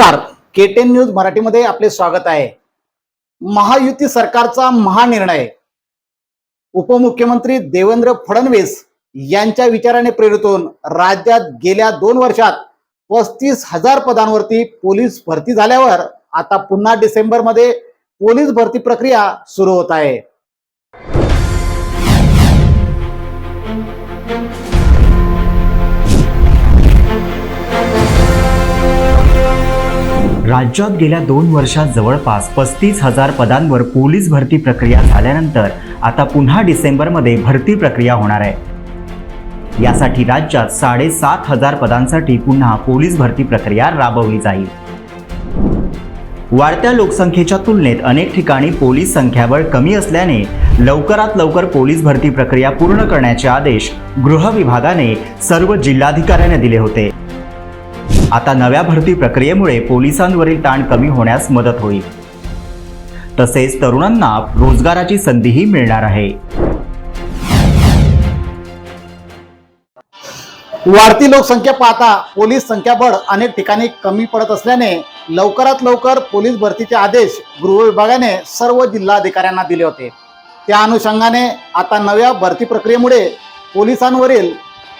नमस्कार. केटेन न्यूज मराठीमध्ये आपले स्वागत आहे. महायुती सरकारचा महानिर्णय. उपमुख्यमंत्री देवेंद्र फडणवीस यांच्या विचाराने प्रेरित होऊन राज्यात गेल्या दोन वर्षात पस्तीस हजार पदांवरती पोलीस भरती झाल्यावर आता पुन्हा डिसेंबरमध्ये पोलीस भरती प्रक्रिया सुरू होत आहे. राज्यात गेल्या दोन वर्षात जवळपास पस्तीस हजार पदांवर पोलीस भरती प्रक्रिया झाल्यानंतर आता पुन्हा डिसेंबरमध्ये भरती प्रक्रिया होणार आहे. यासाठी राज्यात साडेसात हजार पदांसाठी पुन्हा पोलीस भरती प्रक्रिया राबवली जाईल. वाढत्या लोकसंख्येच्या तुलनेत अनेक ठिकाणी पोलीस संख्याबळ कमी असल्याने लवकरात लवकर पोलीस भरती प्रक्रिया पूर्ण करण्याचे आदेश गृह विभागाने सर्व जिल्हाधिकाऱ्यांना दिले होते. आता नव्या भरती प्रक्रियेमुळे पोलिसांवरील ताण कमी होण्यास मदत होईल. तसेच तरुणांना रोजगाराची संधीही मिळणार आहे. वाढती लोकसंख्या पाहता पोलीस संख्याबळ अनेक ठिकाणी कमी पडत असल्याने लवकरात लवकर पोलीस भरतीचे आदेश गृह विभागाने सर्व जिल्हाधिकाऱ्यांना दिले होते. त्या अनुषंगाने आता नव्या भरती प्रक्रियेमुळे पोलिसांवरील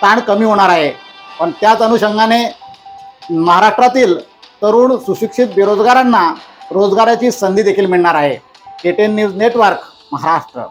ताण कमी होणार आहे. पण त्याच अनुषंगाने महाराष्ट्रातील तरुण सुशिक्षित बेरोजगारांना रोजगाराची संधी देखील मिळणार आहे. K ten news network Maharashtra.